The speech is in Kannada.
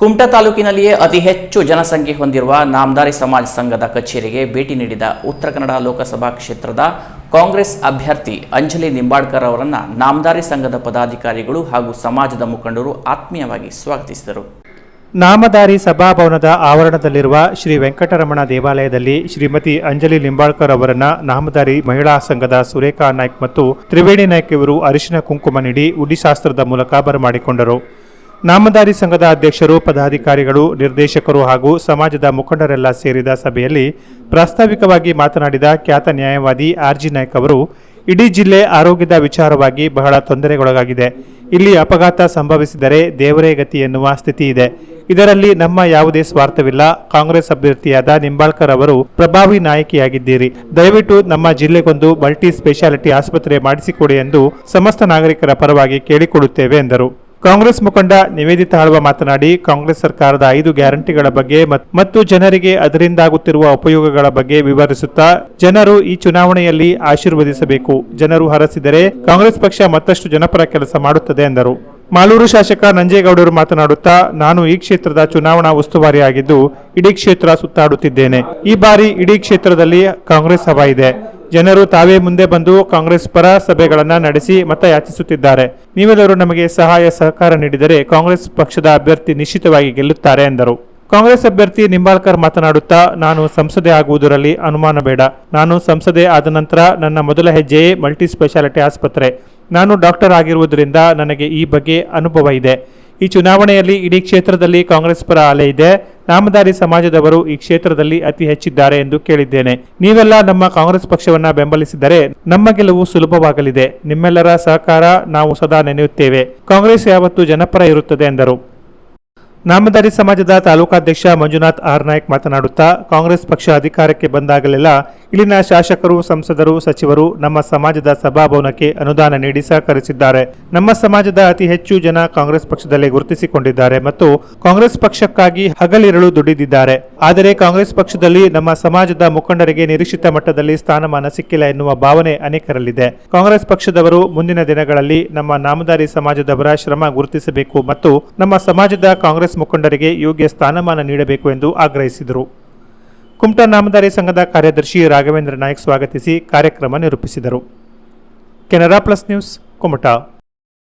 ಕುಮಟಾ ತಾಲೂಕಿನಲ್ಲಿಯೇ ಅತಿ ಹೆಚ್ಚು ಜನಸಂಖ್ಯೆ ಹೊಂದಿರುವ ನಾಮದಾರಿ ಸಮಾಜ ಸಂಘದ ಕಚೇರಿಗೆ ಭೇಟಿ ನೀಡಿದ ಉತ್ತರ ಕನ್ನಡ ಲೋಕಸಭಾ ಕ್ಷೇತ್ರದ ಕಾಂಗ್ರೆಸ್ ಅಭ್ಯರ್ಥಿ ಅಂಜಲಿ ನಿಂಬಾಳ್ಕರ್ ಅವರನ್ನ ನಾಮದಾರಿ ಸಂಘದ ಪದಾಧಿಕಾರಿಗಳು ಹಾಗೂ ಸಮಾಜದ ಮುಖಂಡರು ಆತ್ಮೀಯವಾಗಿ ಸ್ವಾಗತಿಸಿದರು. ನಾಮದಾರಿ ಸಭಾಭವನದ ಆವರಣದಲ್ಲಿರುವ ಶ್ರೀ ವೆಂಕಟರಮಣ ದೇವಾಲಯದಲ್ಲಿ ಶ್ರೀಮತಿ ಅಂಜಲಿ ಲಿಂಬಾಳ್ಕರ್ ಅವರನ್ನ ನಾಮದಾರಿ ಮಹಿಳಾ ಸಂಘದ ಸುರೇಖಾ ನಾಯ್ಕ್ ಮತ್ತು ತ್ರಿವೇಣಿ ನಾಯ್ಕ್ ಇವರು ಅರಿಶಿನ ಕುಂಕುಮ ನೀಡಿ ಉಡಿಶಾಸ್ತ್ರದ ಮೂಲಕ ಬರಮಾಡಿಕೊಂಡರು. ನಾಮದಾರಿ ಸಂಘದ ಅಧ್ಯಕ್ಷರು, ಪದಾಧಿಕಾರಿಗಳು, ನಿರ್ದೇಶಕರು ಹಾಗೂ ಸಮಾಜದ ಮುಖಂಡರೆಲ್ಲ ಸೇರಿದ ಸಭೆಯಲ್ಲಿ ಪ್ರಾಸ್ತಾವಿಕವಾಗಿ ಮಾತನಾಡಿದ ಖ್ಯಾತ ನ್ಯಾಯವಾದಿ ಆರ್ ಜಿ ನಾಯ್ಕ್ ಅವರು, ಇಡೀ ಜಿಲ್ಲೆ ಆರೋಗ್ಯದ ವಿಚಾರವಾಗಿ ಬಹಳ ತೊಂದರೆಗೊಳಗಾಗಿದೆ. ಇಲ್ಲಿ ಅಪಘಾತ ಸಂಭವಿಸಿದರೆ ದೇವರೇ ಗತಿ ಎನ್ನುವ ಸ್ಥಿತಿ ಇದೆ. ಇದರಲ್ಲಿ ನಮ್ಮ ಯಾವುದೇ ಸ್ವಾರ್ಥವಿಲ್ಲ. ಕಾಂಗ್ರೆಸ್ ಅಭ್ಯರ್ಥಿಯಾದ ನಿಂಬಾಳ್ಕರ್ ಅವರು ಪ್ರಭಾವಿ ನಾಯಕಿಯಾಗಿದ್ದೀರಿ. ದಯವಿಟ್ಟು ನಮ್ಮ ಜಿಲ್ಲೆಗೊಂದು ಮಲ್ಟಿ ಸ್ಪೆಷಾಲಿಟಿ ಆಸ್ಪತ್ರೆ ಮಾಡಿಸಿಕೊಡಿ ಎಂದು ಸಮಸ್ತ ನಾಗರಿಕರ ಪರವಾಗಿ ಕೇಳಿಕೊಳ್ಳುತ್ತೇವೆ ಎಂದರು. ಕಾಂಗ್ರೆಸ್ ಮುಖಂಡ ನಿವೇದಿತ ಆಳ್ವ ಮಾತನಾಡಿ, ಕಾಂಗ್ರೆಸ್ ಸರ್ಕಾರದ ಐದು ಗ್ಯಾರಂಟಿಗಳ ಬಗ್ಗೆ ಮತ್ತು ಜನರಿಗೆ ಅದರಿಂದಾಗುತ್ತಿರುವ ಉಪಯೋಗಗಳ ಬಗ್ಗೆ ವಿವರಿಸುತ್ತಾ, ಜನರು ಈ ಚುನಾವಣೆಯಲ್ಲಿ ಆಶೀರ್ವದಿಸಬೇಕು. ಜನರು ಹರಸಿದರೆ ಕಾಂಗ್ರೆಸ್ ಪಕ್ಷ ಮತ್ತಷ್ಟು ಜನಪರ ಕೆಲಸ ಮಾಡುತ್ತದೆ ಎಂದರು. ಮಾಲೂರು ಶಾಸಕ ನಂಜೇಗೌಡರು ಮಾತನಾಡುತ್ತಾ, ನಾನು ಈ ಕ್ಷೇತ್ರದ ಚುನಾವಣಾ ಉಸ್ತುವಾರಿಯಾಗಿದ್ದು, ಇಡೀ ಕ್ಷೇತ್ರ ಸುತ್ತಾಡುತ್ತಿದ್ದೇನೆ. ಈ ಬಾರಿ ಇಡೀ ಕ್ಷೇತ್ರದಲ್ಲಿ ಕಾಂಗ್ರೆಸ್ ಸಭಾ ಇದೆ. ಜನರು ತಾವೇ ಮುಂದೆ ಬಂದು ಕಾಂಗ್ರೆಸ್ ಪರ ಸಭೆಗಳನ್ನು ನಡೆಸಿ ಮತ ಯಾಚಿಸುತ್ತಿದ್ದಾರೆ ನೀವೆಲ್ಲರೂ ನಮಗೆ ಸಹಾಯ ಸಹಕಾರ ನೀಡಿದರೆ ಕಾಂಗ್ರೆಸ್ ಪಕ್ಷದ ಅಭ್ಯರ್ಥಿ ನಿಶ್ಚಿತವಾಗಿ ಗೆಲ್ಲುತ್ತಾರೆ ಎಂದರು. ಕಾಂಗ್ರೆಸ್ ಅಭ್ಯರ್ಥಿ ನಿಂಬಾಳ್ಕರ್ ಮಾತನಾಡುತ್ತಾ, ನಾನು ಸಂಸದೆ ಆಗುವುದರಲ್ಲಿ ಅನುಮಾನ ಬೇಡ. ನಾನು ಸಂಸದೆ ಆದ ನಂತರ ನನ್ನ ಮೊದಲ ಹೆಜ್ಜೆಯೇ ಮಲ್ಟಿ ಸ್ಪೆಷಾಲಿಟಿ ಆಸ್ಪತ್ರೆ. ನಾನು ಡಾಕ್ಟರ್ ಆಗಿರುವುದರಿಂದ ನನಗೆ ಈ ಬಗ್ಗೆ ಅನುಭವ ಇದೆ. ಈ ಚುನಾವಣೆಯಲ್ಲಿ ಇಡೀ ಕ್ಷೇತ್ರದಲ್ಲಿ ಕಾಂಗ್ರೆಸ್ ಪರ ಅಲೆ ಇದೆ. ನಾಮದಾರಿ ಸಮಾಜದವರು ಈ ಕ್ಷೇತ್ರದಲ್ಲಿ ಅತಿ ಹೆಚ್ಚಿದ್ದಾರೆ ಎಂದು ಕೇಳಿದ್ದೇನೆ. ನೀವೆಲ್ಲ ನಮ್ಮ ಕಾಂಗ್ರೆಸ್ ಪಕ್ಷವನ್ನ ಬೆಂಬಲಿಸಿದರೆ ನಮ್ಮ ಗೆಲುವು ಸುಲಭವಾಗಲಿದೆ. ನಿಮ್ಮೆಲ್ಲರ ಸಹಕಾರ ನಾವು ಸದಾ ನೆನೆಯುತ್ತೇವೆ. ಕಾಂಗ್ರೆಸ್ ಯಾವತ್ತೂ ಜನಪರ ಇರುತ್ತದೆ ಎಂದರು. ನಾಮದಾರಿ ಸಮಾಜದ ತಾಲೂಕಾಧ್ಯಕ್ಷ ಮಂಜುನಾಥ್ ಆರ್ ನಾಯ್ಕ್ ಮಾತನಾಡುತ್ತಾ, ಕಾಂಗ್ರೆಸ್ ಪಕ್ಷ ಅಧಿಕಾರಕ್ಕೆ ಬಂದಾಗಲೆಲ್ಲ ಇಲ್ಲಿನ ಶಾಸಕರು, ಸಂಸದರು, ಸಚಿವರು ನಮ್ಮ ಸಮಾಜದ ಸಭಾಭವನಕ್ಕೆ ಅನುದಾನ ನೀಡಿ ಸಹಕರಿಸಿದ್ದಾರೆ. ನಮ್ಮ ಸಮಾಜದ ಅತಿ ಹೆಚ್ಚು ಜನ ಕಾಂಗ್ರೆಸ್ ಪಕ್ಷದಲ್ಲಿ ಗುರುತಿಸಿಕೊಂಡಿದ್ದಾರೆ ಮತ್ತು ಕಾಂಗ್ರೆಸ್ ಪಕ್ಷಕ್ಕಾಗಿ ಹಗಲಿರಳು ದುಡಿದಿದ್ದಾರೆ. ಆದರೆ ಕಾಂಗ್ರೆಸ್ ಪಕ್ಷದಲ್ಲಿ ನಮ್ಮ ಸಮಾಜದ ಮುಖಂಡರಿಗೆ ನಿರೀಕ್ಷಿತ ಮಟ್ಟದಲ್ಲಿ ಸ್ಥಾನಮಾನ ಸಿಕ್ಕಿಲ್ಲ ಎನ್ನುವ ಭಾವನೆ ಅನೇಕರಲ್ಲಿದೆ. ಕಾಂಗ್ರೆಸ್ ಪಕ್ಷದವರು ಮುಂದಿನ ದಿನಗಳಲ್ಲಿ ನಮ್ಮ ನಾಮದಾರಿ ಸಮಾಜದವರ ಶ್ರಮ ಗುರುತಿಸಬೇಕು ಮತ್ತು ನಮ್ಮ ಸಮಾಜದ ಕಾಂಗ್ರೆಸ್ ಮುಖಂಡರಿಗೆ ಯೋಗ್ಯ ಸ್ಥಾನಮಾನ ನೀಡಬೇಕು ಎಂದು ಆಗ್ರಹಿಸಿದರು. ಕುಮಟಾ ನಾಮದಾರಿ ಸಂಘದ ಕಾರ್ಯದರ್ಶಿ ರಾಘವೇಂದ್ರ ನಾಯಕ್ ಸ್ವಾಗತಿಸಿ ಕಾರ್ಯಕ್ರಮ ನಿರೂಪಿಸಿದರು. Canara plus news, Kumta.